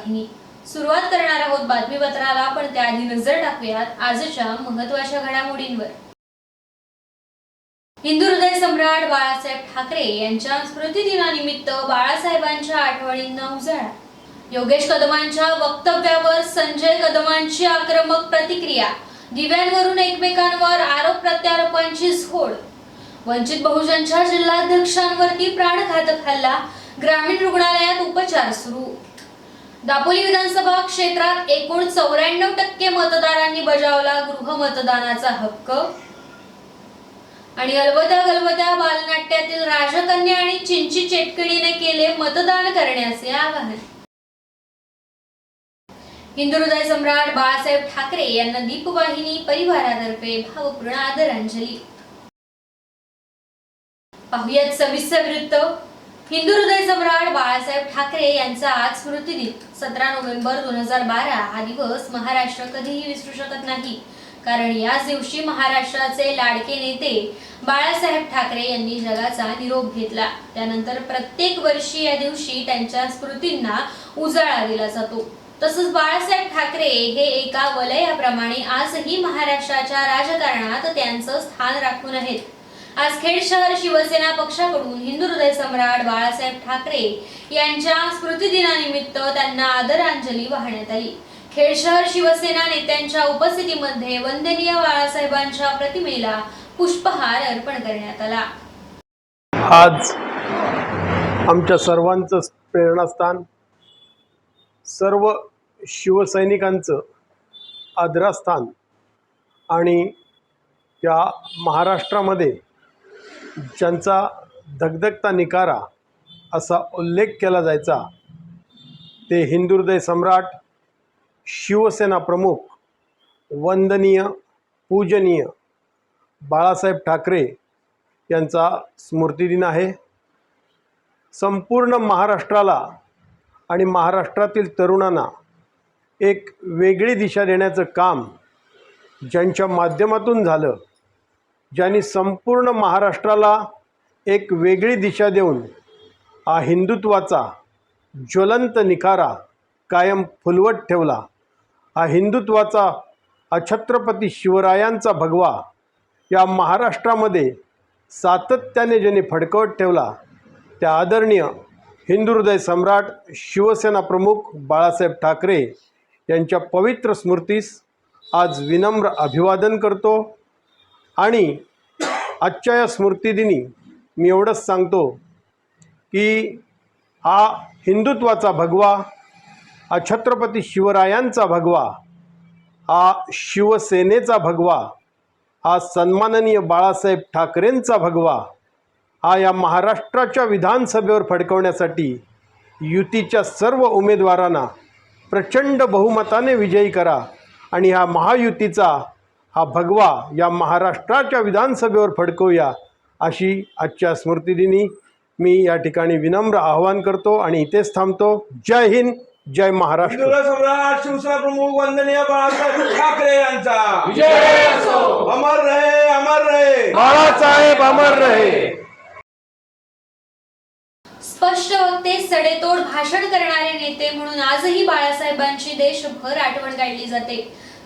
वाहिनी. सुरुवात करणार आहोत बातमीपत्राला पण त्याआधी नजर टाकूयात आजच्या महत्त्वाच्या घडामोडींवर. हिंदू हृदय सम्राट बाळासाहेब ठाकरे यांच्या स्मृतिदिनानिमित्त बाळासाहेबांच्या आठवणींना उजाळा योगेश कदमांच्या वक्तव्यावर संजय कदमांची आक्रमक प्रतिक्रिया. दिव्यांवरून एकमेकांवर आरोप प्रत्यारोपांची झोड. वंचित बहुजनच्या जिल्हाध्यक्षांवरती प्राणघातक हल्ला. ग्रामीण रुग्णालयात उपचार सुरू. दापोली विधानसभा क्षेत्रात एकूण चौऱ्याण्णव टक्के मतदारांनी बजावला गृहमतदानाचा हक्क. आणि अलवद्या गलबद्या बालनाट्यातील राजकन्या आणि चिंची चेटकिडीने केले मतदान करण्याचे आवाहन. हिंदू हृदय सम्राट बाळासाहेब ठाकरे यांना दीपवाहिनी परिवारातर्फे भावपूर्ण आदरांजली. पाहुयात सविस्तर वृत्त. हिंदू हृदय सम्राट बाळासाहेब ठाकरे यांचा आज स्मृतिदिन सतरा नोव्हेंबर दोन हजार बारा हा दिवस महाराष्ट्र कधीही विसरू शकत नाही. कारण याच दिवशी महाराष्ट्राचे लाडके नेते बाळासाहेब ठाकरे यांनी जगाचा निरोप घेतला. त्यानंतर प्रत्येक वर्षी या दिवशी त्यांच्या स्मृतींना उजाळा दिला जातो. तसंच बाळासाहेब ठाकरे हे एका वलयाप्रमाणे आजही महाराष्ट्राच्या राजकारणात त्यांचं स्थान राखून आहेत. आज खेड शहर शिवसेना पक्षाकडून हिंदू हृदय सम्राट बाळासाहेब ठाकरे यांच्या स्मृतिदिनानिमित्त त्यांना आदरांजली वाहण्यात आली. खेड शहर शिवसेना नेत्यांच्या उपस्थितीमध्ये वंदनीय बाळासाहेबांच्या प्रतिमेला पुष्पहार अर्पण करण्यात आला. आज आमच्या सर्वांचं प्रेरणास्थान सर्व शिवसैनिकांचं आदरास्थान आणि त्या महाराष्ट्रामध्ये ज्यांचा धगधगता निकारा असा उल्लेख केला जायचा ते हिंदुहृदय सम्राट शिवसेना प्रमुख वंदनीय पूजनीय बाळासाहेब ठाकरे यांचा स्मृतिदिन आहे. संपूर्ण महाराष्ट्राला आणि महाराष्ट्रातील तरुणांना एक वेगळी दिशा देण्याचं काम ज्यांच्या माध्यमातून झालं ज्यांनी संपूर्ण महाराष्ट्राला एक वेगळी दिशा देऊन हा हिंदुत्वाचा ज्वलंत निखारा कायम फुलवत ठेवला. हा हिंदुत्वाचा हा छत्रपती शिवरायांचा भगवा या महाराष्ट्रामध्ये सातत्याने ज्यांनी फडकवत ठेवला त्या आदरणीय हिंदुहृदय सम्राट शिवसेना प्रमुख बाळासाहेब ठाकरे यांच्या पवित्र स्मृतीस आज विनम्र अभिवादन करतो. आणि आजच्या या स्मृतिदिनी मी एवढंच सांगतो की हा हिंदुत्वाचा भगवा हा छत्रपती शिवरायांचा भगवा हा शिवसेनेचा भगवा हा सन्माननीय बाळासाहेब ठाकरेंचा भगवा हा या महाराष्ट्राच्या विधानसभेवर फडकवण्यासाठी युतीच्या सर्व उमेदवारांना प्रचंड बहुमताने विजयी करा आणि हा महायुतीचा हा भगवा या महाराष्ट्राच्या विधानसभेवर फडकवूया अशी आजच्या स्मृतिदिनी मी या ठिकाणी विनम्र आवाहन करतो आणि इथेच थांबतो. जय हिंद जय महाराष्ट्र. सम्राट शिवसेना प्रमुख वंदनीय बाळासाहेब ठाकरे यांचा. अमर रहे अमर रहे. बाळासाहेब अमर रहे. स्पष्ट वक्ते सडेतोड भाषण करणारे नेते म्हणून आजही बाळासाहेबांची देशभर आठवण काढली जाते.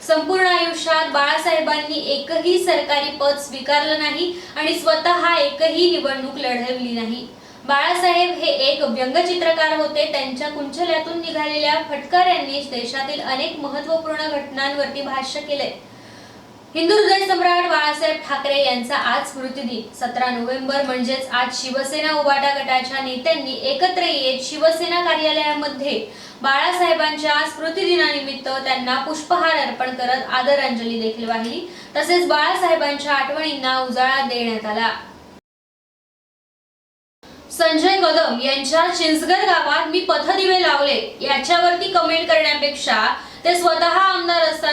संपूर्ण आयुष्यात बाळासाहेबांनी एकही सरकारी पद स्वीकारलं नाही आणि स्वतः एकही निवडणूक लढवली नाही. बाळासाहेब हे एक व्यंगचित्रकार होते. त्यांच्या कुंचल्यातून निघालेल्या फटकाऱ्यांनी देशातील अनेक महत्त्वपूर्ण घटनांवरती भाष्य केले हिंदू हृदय सम्राट बाळासाहेब ठाकरे यांचा आज स्मृतिदिन. सतरा नोव्हेंबर म्हणजेच आज शिवसेना उबाटा गटाच्या नेत्यांनी एकत्र येत शिवसेना कार्यालयामध्ये बाळासाहेबांच्या स्मृतिदिनानिमित्त त्यांना पुष्पहार अर्पण करत आदरांजली देखील वाहिली. तसेच बाळासाहेबांच्या आठवणींना उजाळा देण्यात आला. संजय कदम यांच्या चिंचगर गावात मी पथदिवे लावले. याच्यावरती कमेंट करण्यापेक्षा ते स्वतः आमदार असताना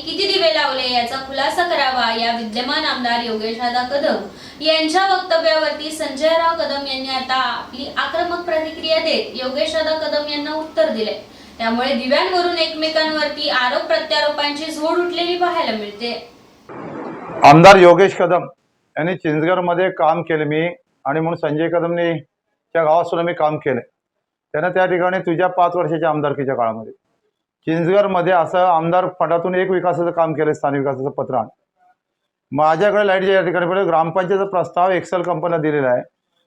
किती दिवे लावले याचा खुलासा करावा या विद्यमान आमदार योगेश दादा कदम यांच्या वक्तव्यावरती संजयराव कदम यांनी आता आपली आक्रमक प्रतिक्रिया देत योगेश दादा कदम यांना उत्तर दिले. त्यामुळे दिव्यांवरून एकमेकांवरती आरोप प्रत्यारोपांची झोड उठलेली पाहायला मिळते. आमदार योगेश कदम यांनी चिंचगडमध्ये काम केले मी आणि म्हणून संजय कदमने त्या गावात सुद्धा मी काम केले. त्यानं त्या ठिकाणी तुझ्या पाच वर्षाच्या आमदारकीच्या काळामध्ये चिंचगडमध्ये असं आमदार फंडातून एक विकासाचं काम केलं स्थानिक विकासाचं पत्र माझ्याकडे लाईटच्या या ठिकाणी पडलं ग्रामपंचायतचा प्रस्ताव एक्सेल कंपनीला दिलेला आहे.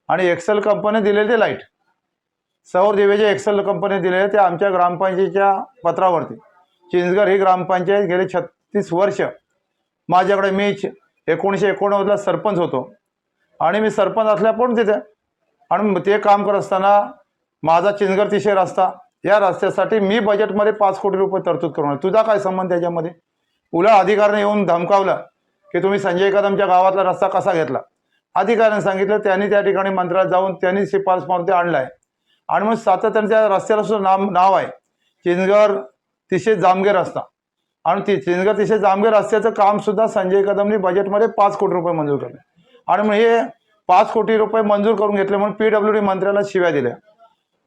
आणि एक्सेल कंपनी दिलेले ते लाइट. सौर दिवेचे एक्सेल कंपनी दिलेले ते आमच्या ग्रामपंचायतीच्या पत्रावरती. चिंचगड ही ग्रामपंचायत गेले छत्तीस वर्ष. माझ्याकडे मी एकोणीसशे एकोणनव्वदला सरपंच होतो. आणि मी सरपंच असल्या पण तिथे. आणि ते काम करत असताना माझा चिंचगड तिशे रस्ता. या रस्त्यासाठी मी बजेटमध्ये पाच कोटी रुपये तरतूद करून तुझा काय संबंध त्याच्यामध्ये उलट अधिकाऱ्याने येऊन धमकावला की तुम्ही संजय कदमच्या गावातला रस्ता कसा घेतला? अधिकाऱ्याने सांगितलं त्यांनी त्या ठिकाणी मंत्रालयात जाऊन त्यांनी शिफारस मारून ते आहे आणि मग सातत्याने त्या रस्त्याला सुद्धा नाव नाव आहे. चिंचगड तिशे जामगे रस्ता. आणि ती चिंचगड तिशे जामगे रस्त्याचं कामसुद्धा संजय कदमनी बजेटमध्ये पाच कोटी रुपये मंजूर केले. आणि मग हे पाच कोटी रुपये मंजूर करून घेतले म्हणून पी डब्ल्यू डी मंत्र्याला शिव्या दिल्या.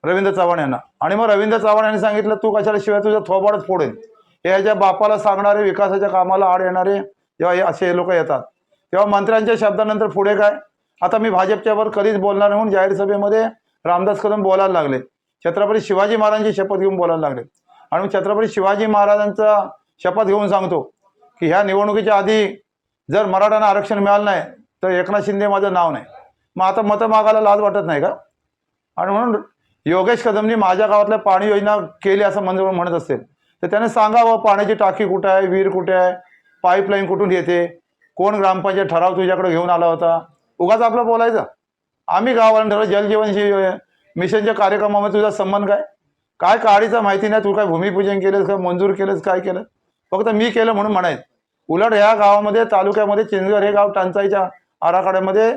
रवींद्र चव्हाण यांना. आणि मग रवींद्र चव्हाण यांनी सांगितलं तू कशाला शिवाय तुझ्या थोबाडच फोडेल? हे याच्या बापाला सांगणारे विकासाच्या कामाला आड येणारे जेव्हा हे असे लोक येतात तेव्हा मंत्र्यांच्या शब्दानंतर पुढे काय? आता मी भाजपच्यावर कधीच बोलणार म्हणून जाहीर सभेमध्ये रामदास कदम बोलायला लागले. छत्रपती शिवाजी महाराजांची शपथ घेऊन बोलायला लागले. आणि छत्रपती शिवाजी महाराजांचा शपथ घेऊन सांगतो की ह्या निवडणुकीच्या आधी जर मराठ्यांना आरक्षण मिळालं नाही तर एकनाथ शिंदे माझं नाव नाही. मग आता मतं मागायला लाज वाटत नाही का? आणि म्हणून योगेश कदमनी माझ्या गावातल्या पाणी योजना केली असं मंत्र म्हणत असेल. तर त्याने सांगावं पाण्याची टाकी कुठे आहे विहीर कुठे आहे पाईपलाईन कुठून येते कोण ग्रामपंचायत ठराव तुझ्याकडे घेऊन आला होता? उगाच आपलं बोलायचं. आम्ही गावाला ठरवलं जलजीवन मिशनच्या कार्यक्रमामध्ये तुझा संबंध काय? काय काळीचा माहिती नाही तू काय भूमिपूजन केलंस काय मंजूर केलंस काय केलं फक्त मी केलं म्हणून म्हणायचं. उलट ह्या गावामध्ये तालुक्यामध्ये चिंचगड हे गाव टंचाईच्या आराखड्यामध्ये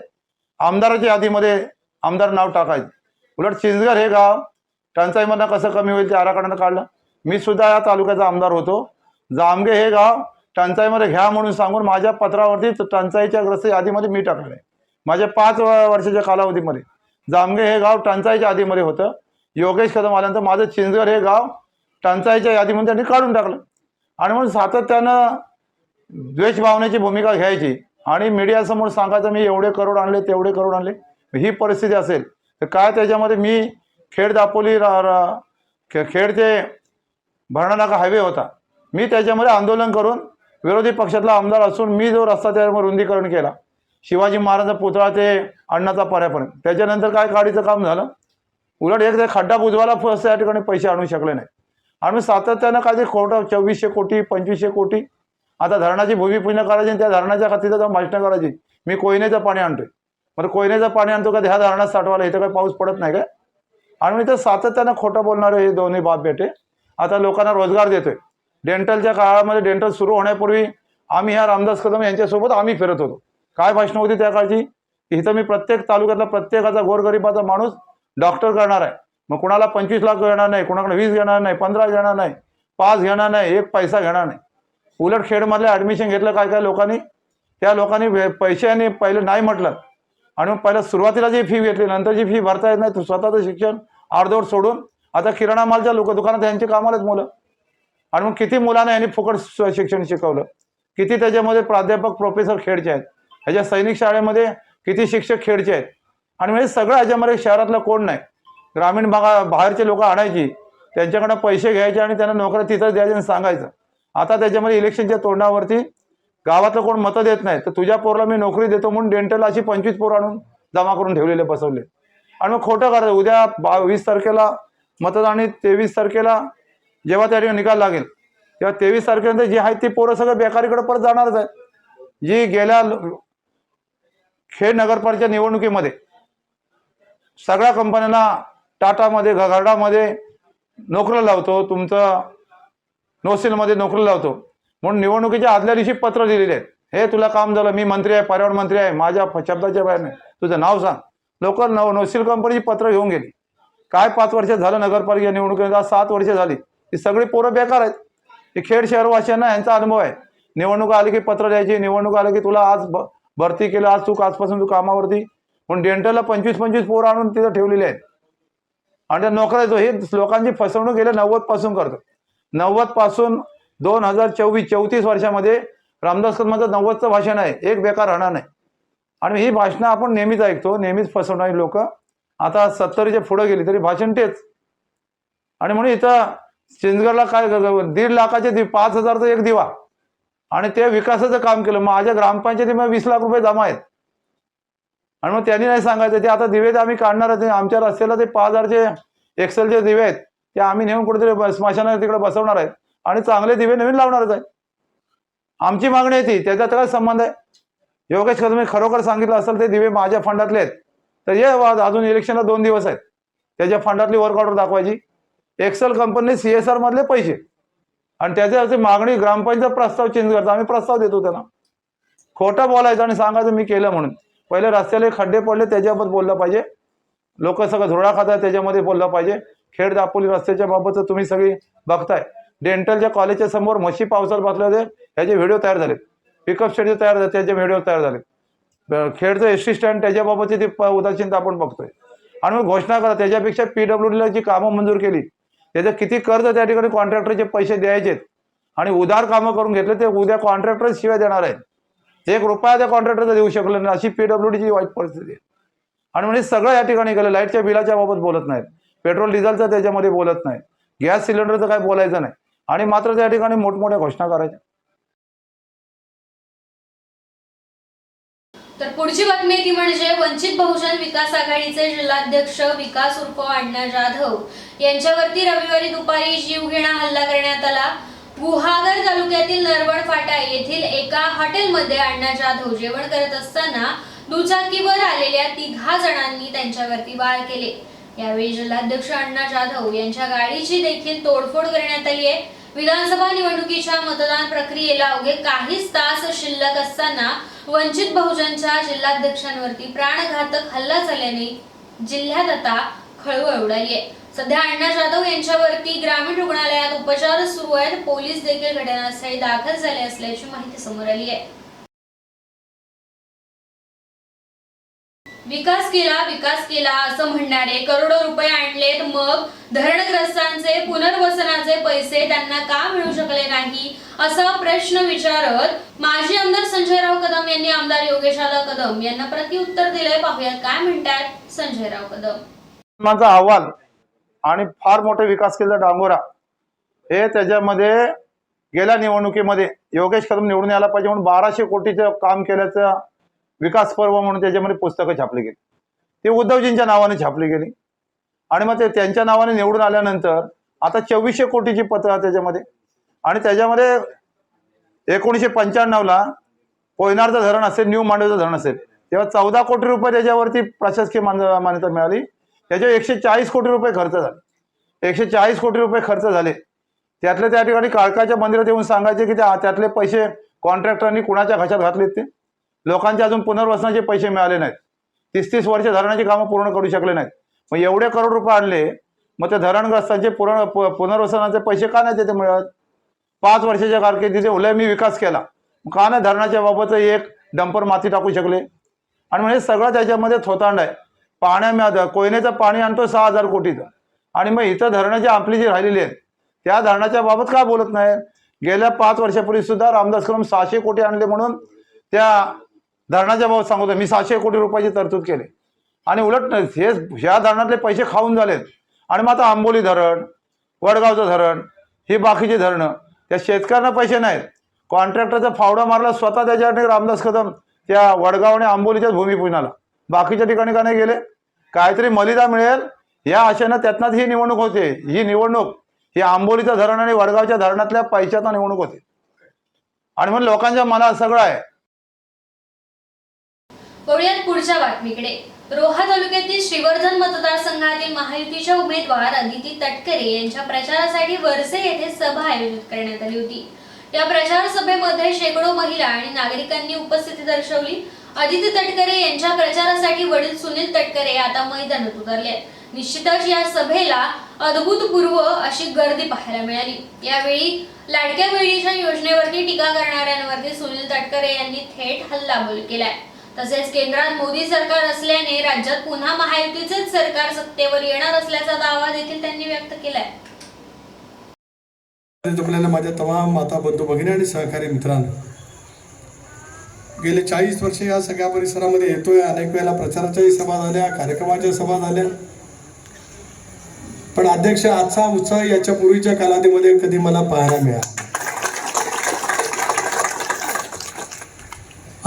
आमदाराच्या यादीमध्ये आमदार नाव टाकायचं. उलट चिंचगर हे गाव टंचाईमधनं कसं कमी होईल ते आराखड्यानं काढलं. मी सुद्धा या तालुक्याचा आमदार होतो. जामगे हे गाव टंचाईमध्ये घ्या म्हणून सांगून माझ्या पत्रावरती टंचाईच्या ग्रस्त यादीमध्ये मी टाकलं आहे. माझ्या पाच वर्षाच्या कालावधीमध्ये. जामगे हे गाव टंचाईच्या यादीमध्ये होतं. योगेश कदम आल्यानंतर माझं चिंचगर हे गाव टंचाईच्या यादीमध्ये त्यांनी काढून टाकलं. आणि म्हणून सातत्यानं द्वेषभावनेची भूमिका घ्यायची आणि मीडियासमोर सांगायचं मी एवढे करोड आणले तेवढे करोड आणले. ही परिस्थिती असेल तर काय त्याच्यामध्ये मी खेड दापोली रा- रा- खे- खेड ते भरणानाका हायवे होता मी त्याच्यामध्ये आंदोलन करून विरोधी पक्षातला आमदार असून मी जो रस्ता त्याच्यावर रुंदीकरण केला शिवाजी महाराजांचा पुतळा ते अण्णाचा पर्यापर्यंत त्याच्यानंतर काय गाडीचं काम झालं? उलट एक खड्डा बुजवायला फक्त या ठिकाणी पैसे आणू शकले नाही आणि सातत्यानं काय ते खोटं चोवीसशे कोटी पंचवीसशे कोटी आता धरणाची भूमिपूजन करायची आणि त्या धरणाच्या खातीचं जाऊन भाषणं करायची मी कोयनेचं पाणी आणतोय. बरं कोयनेचं पाणी आणतो का? ह्या धरणात साठवायला? इथं काही पाऊस पडत नाही काय? आणि मी तर सातत्यानं खोटं बोलणारे हे दोन्ही बाप बेटे. आता लोकांना रोजगार देतोय. डेंटलच्या काळामध्ये डेंटल सुरू होण्यापूर्वी आम्ही ह्या रामदास कदम यांच्यासोबत आम्ही फिरत होतो. काय भाषणं होती त्या काळची? इथं मी प्रत्येक तालुक्यातला प्रत्येकाचा गोरगरिबाचा माणूस डॉक्टर करणार आहे. मग कुणाला पंचवीस लाख घेणार नाही कुणाकडे वीस घेणार नाही पंधरा घेणार नाही पाच घेणार नाही एक पैसा घेणार नाही. उलट खेडमधलं ॲडमिशन घेतलं काय काय लोकांनी? त्या लोकांनी वे- पैशाने पहिले नाही म्हटलं. आणि मग पहिलं सुरुवातीला जी फी घेतली नंतर जी फी भरता येत नाही तर स्वतःचं शिक्षण अर्धवट सोडून आता किराणा मालच्या लोक दुकानात यांची कामालाच मुलं. आणि मग किती मुलांना यांनी फुकट शिक्षण शिकवलं? किती त्याच्यामध्ये प्राध्यापक प्रोफेसर खेडचे आहेत? ह्याच्या सैनिक शाळेमध्ये किती शिक्षक खेडचे आहेत? आणि म्हणजे सगळं ह्याच्यामध्ये शहरातलं कोण नाही? ग्रामीण भागा बाहेरचे लोक आणायची त्यांच्याकडनं पैसे घ्यायचे आणि त्यांना नोकऱ्या तिथंच द्यायचे आणि सांगायचं. आता त्याच्यामध्ये इलेक्शनच्या तोंडावरती गावातलं कोण मतं देत नाही तर तुझ्या पोराला मी नोकरी देतो म्हणून डेंटल अशी पंचवीस पोरं आणून जमा करून ठेवलेले बसवले. आणि मग खोटं करायचं उद्या बा वीस तारखेला मतदान आणि तेवीस तारखेला जेव्हा त्या ठिकाणी निकाल लागेल तेव्हा तेवीस तारखेनंतर जी आहेत ती पोरं सगळं बेकारीकडे परत जाणारच आहेत. जी गेल्या खेड नगरपालिका निवडणुकीमध्ये सगळ्या कंपन्यांना टाटामध्ये घगाडामध्ये नोकऱ्या लावतो. तुमचं नोसिलमध्ये नोकरी लावतो. म्हणून निवडणुकीच्या आदल्या दिवशी पत्र दिलेले आहेत. हे तुला काम झालं मी मंत्री आहे पर्यावरण मंत्री आहे माझ्या शब्दाच्या बाहेर नाही. तुझं नाव सांग. लोक नव नोसिल कंपनीची पत्र घेऊन गेली. काय पाच वर्ष झालं नगरपालिका निवडणुकीत सात वर्ष झाली. ही सगळी पोरं बेकार आहेत. हे खेड शहरवासियांना यांचा अनुभव आहे. निवडणूक आली की पत्र द्यायची निवडणूक आली की तुला आज भरती केलं आज तू आजपासून तू कामावरती. म्हणून डेंटलला पंचवीस पंचवीस पोरं आणून तिथं ठेवलेले आहेत. आणि त्या नोकऱ्याचं हे लोकांची फसवणूक गेल्या नव्वदपासून करतो. नव्वदपासून दोन हजार चोवीस चौतीस वर्षामध्ये रामदास कदमाचं नव्वदचं भाषण आहे. एक बेकार राहणार नाही. आणि ही भाषणं आपण नेहमीच ऐकतो नेहमीच फसवणारी लोक. आता सत्तरीच्या पुढे गेली तरी भाषण तेच. आणि म्हणून इथं चिंचगडला काय दीड लाखाचे दि पाच हजारचा एक दिवा. आणि ते विकासाचं काम केलं. माझ्या ग्रामपंचायतीमध्ये वीस लाख रुपये जमा आहेत. आणि मग त्यांनी नाही सांगायचं ते आता दिवे ते आम्ही काढणार आहे आमच्या रस्त्याला ते पाच हजारचे एक्सेलचे दिवे आहेत. ते आम्ही नेऊन कुठेतरी ब- स्मशानात तिकडे बसवणार आहेत. आणि चांगले दिवे नवीन लावणारच आहे. आमची मागणी आहे ती त्याचा काय संबंध आहे. योगेश कदम खरोखर सांगितलं असेल ते दिवे माझ्या फंडातले आहेत. तर ये वा- अजून इलेक्शनला दोन दिवस आहेत. त्याच्या फंडातली वर्क ऑर्डर दाखवायची. Excel company C S R मधले पैसे. आणि त्याच्याची मागणी ग्रामपंचायत प्रस्ताव चेंज करतो आम्ही प्रस्ताव देतो त्यांना. खोटं बोलायचं आणि सांगायचं मी केलं म्हणून. पहिले रस्त्याला खड्डे पडले त्याच्याबद्दल बोललं पाहिजे. लोक सगळं धुरळा खातात त्याच्यामध्ये बोललं पाहिजे. खेड दापोली रस्त्याच्या बाबत तुम्ही सगळी बघताय. डेंटलच्या कॉलेजच्या समोर म्हशी पावसाला बसले होते ह्याचे व्हिडिओ तयार झालेत. पिकअप स्टेडचे तयार झाले त्याचे व्हिडिओ तयार झाले खेडचं एस टी स्टँड त्याच्याबाबतची ती प- उदासीनता आपण बघतोय. आणि मग घोषणा करा त्याच्यापेक्षा पी डब्ल्यू डीला जी कामं मंजूर केली त्याचं किती कर्ज त्या ठिकाणी कॉन्ट्रॅक्टरचे पैसे द्यायचेत आणि उधार कामं करून घेतले ते उद्या कॉन्ट्रॅक्टर शिवाय देणार आहेत. एक रुपया त्या कॉन्ट्रॅक्टरचा देऊ शकले नाही अशी पी डब्ल्यू डीची वाईट परिस्थिती आहे. आणि म्हणजे सगळं या ठिकाणी केलं लाईटच्या बिलाच्या बाबत बोलत नाहीत. पेट्रोल डिझेलचं त्याच्यामध्ये बोलत नाही गॅस सिलेंडरचं काय बोलायचं नाही. आणि मात्र त्या ठिकाणी मोठमोठ्या घोषणा करायच्या. तर पुढची बातमी ती म्हणजे वंचित बहुजन विकास आघाडीचे जिल्हाध्यक्ष विकास उर्फ अण्णा जाधव यांच्यावरती रविवारी दुपारी जीवघेणा हल्ला करण्यात आला. गुहागर तालुक्यातील नरवड फाटा येथील एका हॉटेलमध्ये अण्णा जाधव जेवण करत असताना दुचाकीवर आलेल्या तिघा जणांनी त्यांच्यावरती वार केले. यावेळी जिल्हाध्यक्ष अण्णा जाधव यांच्या गाडीची देखील तोडफोड करण्यात आली आहे. विधानसभा निवडणुकीच्या मतदान प्रक्रियेला अवघे काहीच तास शिल्लक असताना वंचित बहुजनच्या जिल्हाध्यक्षांवरती प्राणघातक हल्ला झाल्याने जिल्ह्यात आता खळबळ उडाली आहे. सध्या अण्णा जाधव यांच्यावरती ग्रामीण रुग्णालयात उपचार सुरू आहेत. पोलीस देखील घटनास्थळी दाखल झाले असल्याची माहिती समोर आली आहे. विकास केला विकास केला असं म्हणणारे करोडो रुपये आणलेत. मग धरणग्रस्तांचे पुनर्वसनाचे पैसे त्यांना का मिळू शकले नाही? असा प्रश्न विचारत माजी आमदार संजयराव कदम यांनी आमदार योगेशाला कदम यांना प्रतिउत्तर दिले पाहूयात काय म्हणतात संजयराव कदम. माझा अहवाल आणि फार मोठे विकास केलेला डांगोरा हे त्याच्यामध्ये गेल्या निवडणुकीमध्ये योगेश कदम निवडून यायला पाहिजे म्हणून बाराशे कोटीचं काम केल्याचं विकास पर्व म्हणून त्याच्यामध्ये पुस्तकं छापली गेली. ती उद्धवजींच्या नावाने छापली गेली. आणि मग ते त्यांच्या नावाने निवडून आल्यानंतर आता चोवीसशे कोटीची पत्र त्याच्यामध्ये. आणि त्याच्यामध्ये एकोणीसशे पंच्याण्णवला कोयनारचं धरण असेल न्यू मांडवचं धरण असेल तेव्हा चौदा कोटी रुपये त्याच्यावरती प्रशासकीय मान मान्यता मिळाली. त्याचे एकशे चाळीस कोटी रुपये खर्च झाले. एकशे चाळीस कोटी रुपये खर्च झाले. त्यातले त्या ठिकाणी काळकाच्या मंदिरात येऊन सांगायचे की त्या त्यातले पैसे कॉन्ट्रॅक्टरांनी कुणाच्या घशात घातलेत ते? लोकांचे अजून पुनर्वसनाचे पैसे मिळाले नाहीत. तीस तीस वर्ष धरणाची कामं पूर्ण करू शकले नाहीत. मग एवढे करोड रुपये आणले मग त्या धरणग्रस्तांचे पूर्ण पुनर्वसनाचे पैसे का नाही तिथे मिळत? पाच वर्षाच्या कारकिर्दीचे उलय मी विकास केला. का नाही धरणाच्या बाबत एक डंपर माती टाकू शकले? आणि म्हणजे सगळं त्याच्यामध्ये थोतांड आहे. पाण्या कोयनेचं पाणी आणतो सहा हजार कोटीचं. आणि मग इथं धरणाची आपली जी राहिलेली आहेत त्या धरणाच्या बाबत का बोलत नाही गेल्या पाच वर्षापूर्वी सुद्धा रामदास कलम सहाशे कोटी आणले म्हणून त्या धरणाच्या बाबत सांगतो मी सहाशे कोटी रुपयाची तरतूद केली. आणि उलट हे ह्या धरणातले पैसे खाऊन झालेत. आणि मग आता आंबोली धरण वडगावचं धरण ही बाकीची धरणं त्या शेतकऱ्यांना पैसे नाहीत. कॉन्ट्रॅक्टरचा फावडा मारला स्वतः त्याच्यासाठी रामदास कदम त्या वडगाव आणि आंबोलीच्याच भूमिपूजनाला बाकीच्या ठिकाणी का नाही गेले? काहीतरी मलिदा मिळेल. या आशेनं त्यातनंच ही निवडणूक होते. ही निवडणूक ही आंबोलीचं धरण आणि वडगावच्या धरणातल्या पैशाचा निवडणूक होते. आणि म्हणून लोकांच्या मनात सगळं आहे वळूयात पुढच्या बातमीकडे. रोहा तालुक्यातील श्रीवर्धन मतदारसंघातील महायुतीच्या उमेदवार अदिती तटकरे यांच्या प्रचारासाठी वरसे येथे सभा आयोजित करण्यात आली होती. या प्रचार सभेमध्ये शेकडो महिला आणि नागरिकांनी उपस्थिती दर्शवली. अदिती तटकरे यांच्या प्रचारासाठी वडील सुनील तटकरे आता मैदानात उतरले आहेत. निश्चितच या सभेला अद्भुतपूर्व अशी गर्दी पाहायला मिळाली. यावेळी लाडक्या बहिणीच्या योजनेवरती टीका करणाऱ्यांवरती सुनील तटकरे यांनी थेट हल्लाबोल केलाय. तसेच केंद्रात मोदी सरकार असल्याने राज्यात पुन्हा महायुतीचेच सरकार सत्तेवर येणार असल्याचा दावा देखील त्यांनी व्यक्त केलाय. जमलेल्या माझ्या तमाम माता बंधू भगिनी आणि सहकारी मित्रांनो गेले चाळीस वर्ष या सगळ्या परिसरामध्ये येतोय. अनेक वेळेला प्रचाराच्याही सभा झाल्या कार्यक्रमाच्या सभा झाल्या. पण अध्यक्ष आजचा उत्साह याच्या पूर्वीच्या कालावधीमध्ये कधी मला पाहायला मिळाला?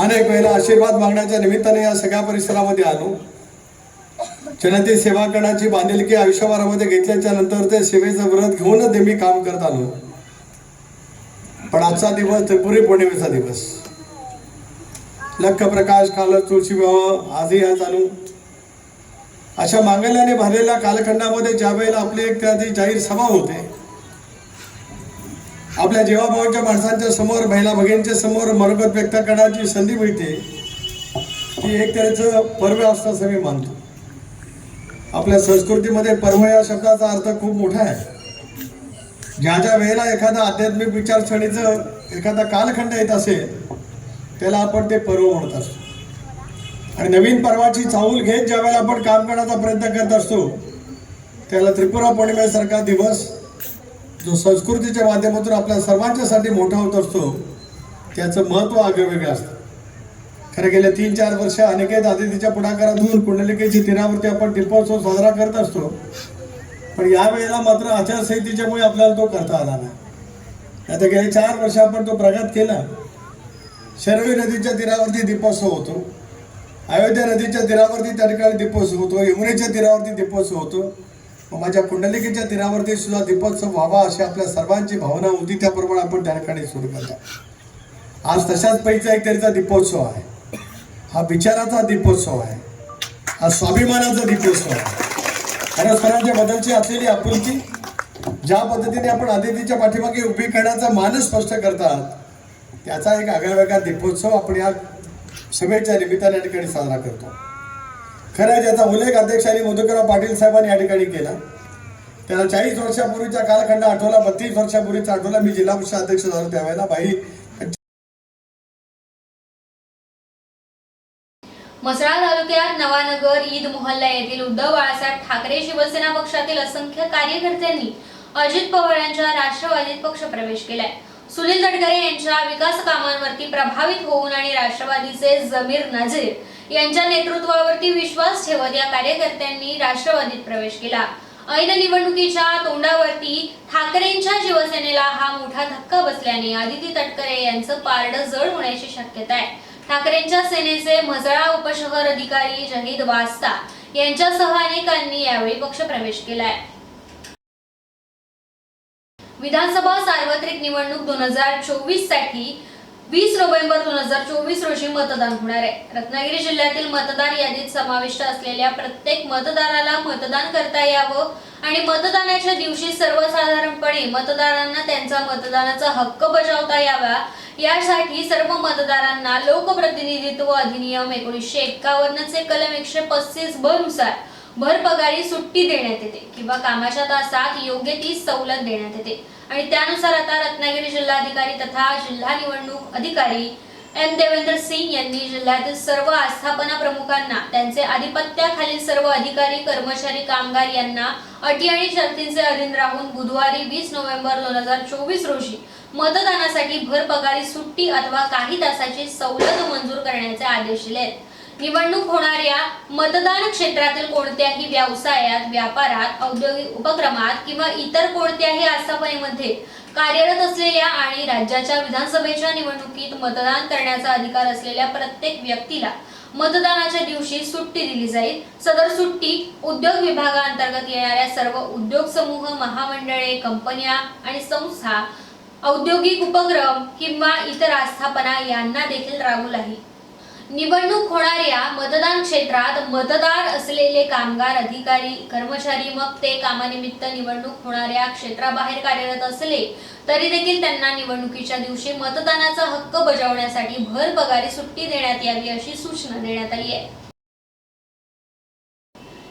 अनेक वेळेला आशीर्वाद मागण्याच्या निमित्ताने या सगळ्या परिसरामध्ये आलो. जनते सेवा करण्याची बांधिलकी आयुष्यभरामध्ये घेतल्याच्या नंतर ते सेवेचं व्रत घेऊनच मी काम करत आलो. पण आजचा दिवस त्रिपुरी पौर्णिमेचा दिवस. लख प्रकाश काल तुळशी विवाह आजही आज चालू. अशा मांगल्याने भरलेल्या कालखंडामध्ये ज्या वेळेला आपली एक त्या जाहीर सभा होते आपल्या जेवाभावाच्या माणसांच्या समोर महिला भगिनींच्या समोर मनोगत व्यक्त करण्याची संधी मिळते. ती एक तऱ्हेचं पर्व असतं असं मी मानतो. आपल्या संस्कृतीमध्ये पर्व या शब्दाचा अर्थ खूप मोठा आहे. ज्या ज्या वेळेला एखादा आध्यात्मिक विचारसरणीचं एखादा कालखंड येत असेल त्याला आपण ते पर्व म्हणत असतो. आणि नवीन पर्वाची चाहूल घेत ज्या वेळेला आपण काम करण्याचा प्रयत्न करत असतो त्याला त्रिपुरा पौर्णिमेसारखा दिवस जो संस्कृतीच्या माध्यमातून आपल्या सर्वांच्यासाठी मोठा होत असतो त्याचं महत्त्व आगळेवेगळं असतं. खरं गेल्या तीन चार वर्ष अनेकेत आदितीच्या पुढाकारातून कुंडलिकेची तीरावरती आपण दीपोत्सव साजरा करत असतो. पण या वेळेला मात्र आचारसंहितेच्यामुळे आपल्याला तो करता आला नाही. आता गेल्या चार वर्ष आपण तो प्रगत केला. शरवी नदीच्या तीरावरती दीपोत्सव होतो. अयोध्या नदीच्या तीरावरती त्या ठिकाणी दीपोत्सव होतो. यमुनेच्या तीरावरती दीपोत्सव होतो. माझ्या कुंडलिकेच्या तीरावरती सुद्धा दीपोत्सव व्हावा अशी आपल्या सर्वांची भावना होती त्याप्रमाणे आपण त्या ठिकाणी सुरू करतो. आज तशाच पैकी एक तरीचा दीपोत्सव आहे. हा विचाराचा दीपोत्सव आहे. हा स्वाभिमानाचा दीपोत्सव आहे. परस्परांच्या बदलची असलेली आपुलकी ज्या पद्धतीने आपण आदितीच्या पाठीमागे उभी करण्याचा मानस स्पष्ट करतात त्याचा एक आगळावेगळा दीपोत्सव आपण या सभेच्या निमित्ताने या ठिकाणी साजरा करतो. खरं आहे ज्याचा उल्लेख अध्यक्षांनी मधुकरराव पाटील साहेबांनी या ठिकाणी केला. त्याला चाळीस वर्षापूर्वीचा कालखंड आठवला बत्तीस वर्षापूर्वीचा आठवला मी जिल्हा परिषद अध्यक्ष झालो त्यावेळेला. बाई मसळा तालुक्यात नवानगर ईद मोहल्ला येथील उद्धव बाळासाहेब ठाकरे शिवसेना पक्षातील असंख्य कार्यकर्त्यांनी अजित पवार यांच्या राष्ट्रवादीत पक्ष प्रवेश केलाय. सुनील तटकरे यांच्या विकास कामांवरती प्रभावित होऊन आणि राष्ट्रवादीचे जमीर नजीर यांच्या नेतृत्वावरती विश्वास ठेवत या कार्यकर्त्यांनी राष्ट्रवादीत प्रवेश केला. ऐन निवडणुकीच्या तोंडावरती ठाकरेंच्या शिवसेनेला हा मोठा धक्का बसल्याने आदिती तटकरे यांचं पारडं जड होण्याची शक्यता आहे. ठाकरेंच्या सेनेचे मजळा उपशहर अधिकारी जहीद वास्ता यांच्यासह अनेकांनी यावेळी पक्षप्रवेश केलाय. विधानसभा सार्वत्रिक निवडणूक दोन हजार चोवीससाठी वीस नोव्हेंबर दोन हजार चोवीस रोजी मतदान होणार आहे. रत्नागिरी जिल्ह्यातील मतदार यादीत समाविष्ट असलेल्या प्रत्येक मतदाराला मतदान करता यावं आणि मतदानाच्या दिवशी सर्वसाधारणपणे मतदारांना त्यांचा मतदानाचा हक्क बजावता यावा. यासाठी सर्व मतदारांना लोकप्रतिनिधित्व अधिनियम एकोणीसशे एक्कावन्नचे कलम एकशे पस्तीस ब नुसार भरपगारी सुट्टी देण्यात येते किंवा कामाच्या तासात योग्य ती सवलत देण्यात येते. आणि त्यानुसार आता रत्नागिरी जिल्हाधिकारी तथा जिल्हा निवडणूक अधिकारी एम देवेंद्र सिंग यांनी जिल्ह्यातील सर्व आस्थापना प्रमुखांना त्यांचे आधिपत्याखालील सर्व अधिकारी कर्मचारी कामगार यांना अटी आणि शर्तींचे अधीन राहून बुधवारी वीस नोव्हेंबर दोन हजार चोवीस रोजी मतदानासाठी भरपगारी सुट्टी अथवा काही तासाची सवलत मंजूर करण्याचे आदेश दिले आहेत निवडणूक होणाऱ्या मतदान क्षेत्रातील कोणत्याही व्यवसायात व्यापारात औद्योगिक उपक्रमात किंवा इतर कोणत्याही आस्थापनेमध्ये कार्यरत असलेल्या आणि राज्याच्या विधानसभेच्या निवडणुकीत मतदान करण्याचा अधिकार असलेल्या प्रत्येक व्यक्तीला मतदानाच्या दिवशी सुट्टी दिली जाईल. सदर सुट्टी उद्योग विभागाअंतर्गत येणाऱ्या सर्व उद्योग समूह महामंडळे कंपन्या आणि संस्था औद्योगिक उपक्रम किंवा इतर आस्थापना यांना देखील लागू लागेल निवडणूक होणाऱ्या मतदान क्षेत्रात मतदार असलेले कामगार अधिकारी कर्मचारी मग ते कामानिमित्त निवडणूक होणाऱ्या क्षेत्राबाहेर कार्यरत असले तरी देखील त्यांना निवडणुकीच्या दिवशी मतदानाचा हक्क बजावण्यासाठी भर पगारी सुट्टी देण्यात यावी अशी सूचना देण्यात आली आहे.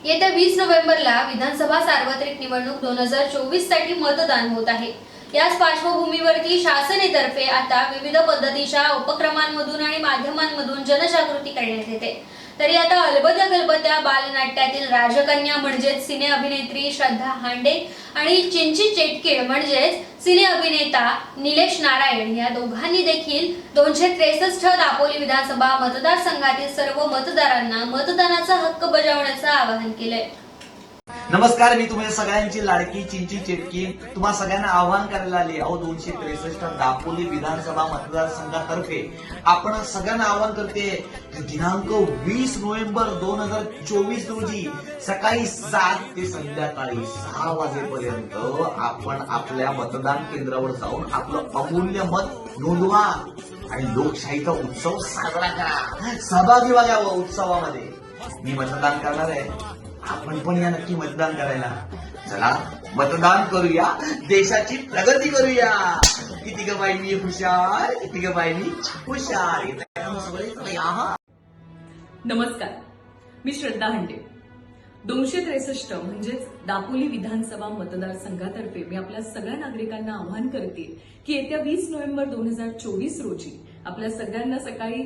येत्या वीस नोव्हेंबरला विधानसभा सार्वत्रिक निवडणूक दोन हजार चोवीससाठी मतदान होत आहे. याच पार्श्वभूमीवरती शासनेतर्फे आता विविध पद्धतीच्या उपक्रमांमधून आणि माध्यमांमधून जनजागृती करण्यात येते. तरी आता अलबत्या गलबत्या बालनाट्यातील राजकन्या म्हणजेच सिने अभिनेत्री श्रद्धा हांडे आणि चिंची चेटके म्हणजेच सिने अभिनेता निलेश नारायण या दोघांनी देखील दोनशे त्रेसष्ट दापोली विधानसभा मतदारसंघातील सर्व मतदारांना मतदानाचा हक्क बजावण्याचं आवाहन केलंय. नमस्कार मी तुम्ही सगळ्यांची लाडकी चिंची चिटकी. तुम्हा सगळ्यांना आव्हान करायला आले अहो दोनशे त्रेसष्ट दापोली विधानसभा मतदारसंघातर्फे. आपण सगळ्यांना आव्हान करते दिनांक वीस नोव्हेंबर दोन हजार चोवीस रोजी सकाळी सात ते संध्याकाळी सहा वाजेपर्यंत आपण आपल्या मतदान केंद्रावर जाऊन आपलं अमूल्य मत नोंदवा आणि लोकशाहीचा उत्सव साजरा करा. सहभागी व्हावं उत्सवामध्ये. मी मतदान करणार आहे. आपण पण या नक्की मतदान करायला. चला मतदान करूया देशाची प्रगती करूया. किती ग बाई हुशार. किती ग बाई हुशार नमस्कार. मी श्रद्धा हंडे. दोनशे त्रेसष्ट म्हणजेच दापोली विधानसभा मतदारसंघातर्फे मी आपल्या सगळ्या नागरिकांना आवाहन करते की येत्या वीस नोव्हेंबर दोन हजार चोवीस रोजी आपल्या सगळ्यांना सकाळी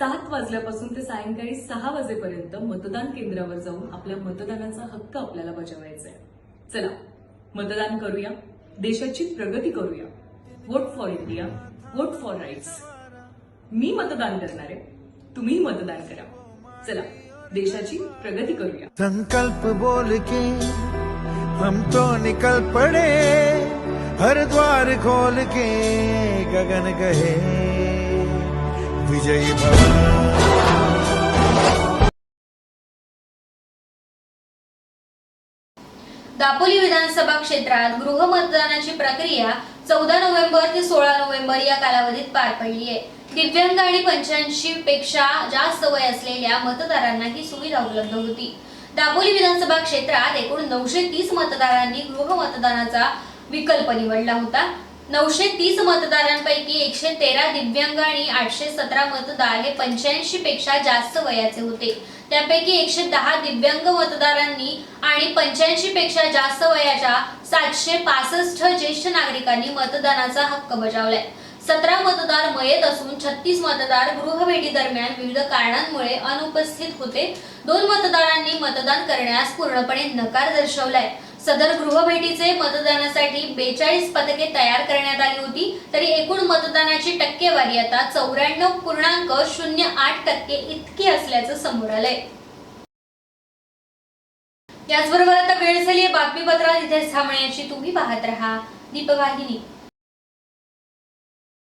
सात वाजल्यापासून ते सायंकाळी सहा वाजेपर्यंत मतदान केंद्रावर जाऊन आपल्या मतदानाचा हक्क आपल्याला बजावायचा आहे चला मतदान करूया देशाची प्रगती करूया. Vote for India vote for rights मी मतदान करणार आहे तुम्ही मतदान करा. चला देशाची प्रगती करूया. संकल्प बोल के हम तो निकल पड़े. हर द्वार खोल के गगन गहे. विजयी भव दापोली विधानसभा क्षेत्रात गृहमतदानाची प्रक्रिया चौदा नोव्हेंबर ते सोळा नोव्हेंबर या कालावधीत पार पडली आहे. दिव्यांग आणि पंच्याऐंशी पेक्षा जास्त वय असलेल्या मतदारांना ही सुविधा उपलब्ध होती. दापोली विधानसभा क्षेत्रात एकूण नऊशे तीस मतदारांनी गृहमतदानाचा विकल्प निवडला होता. नऊशे तीस मतदारांपैकी एकशे तेरा दिव्यांग आणि आठशे सतरा मतदार हे पंच्याऐंशी पेक्षा जास्त वयाचे होते. त्यापैकी एकशे दहा दिव्यांग मतदारांनी आणि पंच्याऐंशी पेक्षा जास्त वयाच्या सातशे पासष्ट ज्येष्ठ नागरिकांनी मतदानाचा हक्क बजावलाय. सतरा मतदार मयत असून छत्तीस मतदार गृहभेटी दरम्यान विविध कारणांमुळे अनुपस्थित होते. दोन मतदारांनी मतदान करण्यास पूर्णपणे नकार दर्शवलाय. सदर गृहभेटीचे मतदानासाठी बेचाळीस पथके तयार करण्यात आली होती. तरी एकूण मतदानाची टक्केवारी आता चौऱ्याण्णव पूर्णांक शून्य आठ टक्के इतकी असल्याचं समोर आलंय. याचबरोबर आता वेळ झाली आहे बातमीपत्रात इथे थांबण्याची. तुम्ही पाहत राहा. दीपवाहिनी.